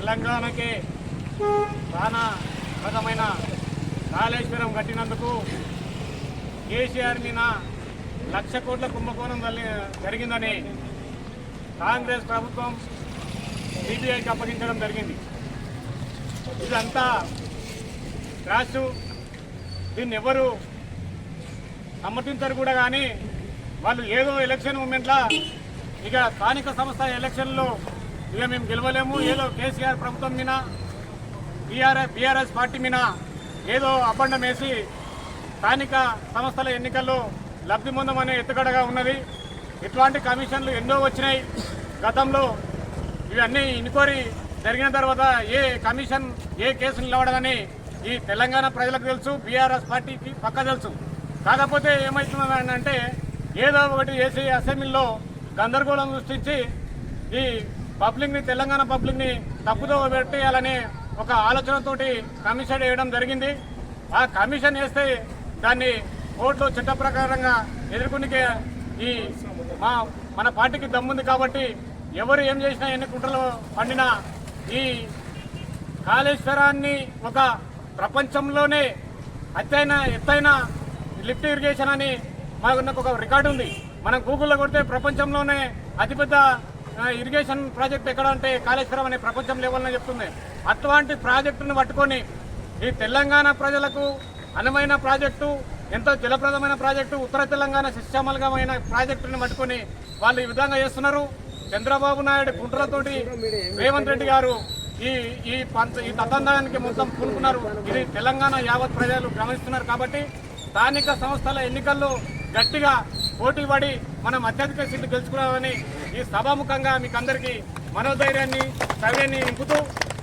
తెలంగాణకే చాలా రకమైన కాళేశ్వరం కట్టినందుకు కేసీఆర్ మీద లక్ష కోట్ల కుంభకోణం జరిగిందని కాంగ్రెస్ ప్రభుత్వం సిబిఐకి అప్పగించడం జరిగింది. ఇదంతా క్రాష్ దీన్ని ఎవరు సమర్థించరు కూడా కానీ వాళ్ళు ఏదో ఎలక్షన్ మూమెంట్లా ఇక స్థానిక సంస్థ ఎలక్షన్లో ఇక మేము గెలవలేము. ఏదో కేసీఆర్ ప్రభుత్వం మీద బీఆర్ఎస్ బీఆర్ఎస్ పార్టీ మీద ఏదో అబ్బండం వేసి స్థానిక సంస్థల ఎన్నికల్లో లబ్ధి పొందమనే ఎత్తుగడగా ఉన్నది. ఇట్లాంటి కమిషన్లు ఎన్నో వచ్చినాయి. గతంలో ఇవన్నీ ఇన్క్వైరీ జరిగిన తర్వాత ఏ కమిషన్ ఏ కేసు నిలవడదని ఈ తెలంగాణ ప్రజలకు తెలుసు బీఆర్ఎస్ పార్టీకి పక్క తెలుసు. కాకపోతే ఏమవుతుందంటే అంటే ఏదో ఒకటి చేసి అసెంబ్లీలో గందరగోళం సృష్టించి ఈ పబ్లిక్ని తెలంగాణ పబ్లిక్ని తప్పుదో పెట్టేయాలని ఒక ఆలోచనతోటి కమిషన్ వేయడం జరిగింది. ఆ కమిషన్ వేస్తే దాన్ని కోర్టులో చట్ట ప్రకారంగా ఎదుర్కొనికే ఈ మా మన పార్టీకి దమ్ముంది కాబట్టి ఎవరు ఏం చేసినా ఎన్ని కుట్రలు పండినా ఈ కాళేశ్వరాన్ని ఒక ప్రపంచంలోనే అత్యైన ఎత్తైన లిఫ్ట్ ఇరిగేషన్ అని మాకు ఒక రికార్డు ఉంది. మనం గూగుల్లో కొడితే ప్రపంచంలోనే అతిపెద్ద ఇరిగేషన్ ప్రాజెక్ట్ ఎక్కడ అంటే కాళేశ్వరం అనే ప్రపంచం లెవెల్ని చెప్తుంది. అటువంటి ప్రాజెక్టును పట్టుకొని ఈ తెలంగాణ ప్రజలకు అనువైన ప్రాజెక్టు ఎంతో జలప్రదమైన ప్రాజెక్టు ఉత్తర తెలంగాణ శిశ్యామలగమైన ప్రాజెక్టును పట్టుకొని వాళ్ళు ఈ విధంగా చేస్తున్నారు. చంద్రబాబు నాయుడు కుట్రతోటి రేవంత్ రెడ్డి గారు ఈ ఈ పంచ ఈ తతందానికి మొత్తం పూనుకున్నారు. ఇది తెలంగాణ యావత్ ప్రజలు గమనిస్తున్నారు కాబట్టి స్థానిక సంస్థల ఎన్నికల్లో గట్టిగా పోటీ పడి మనం అత్యధిక సీట్లు గెలుచుకున్నామని ఈ సభాముఖంగా మీకు అందరికీ మనోధైర్యాన్ని సవ్యాన్ని నింపుతూ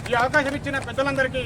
ఈ అవకాశం ఇచ్చిన పెద్దలందరికీ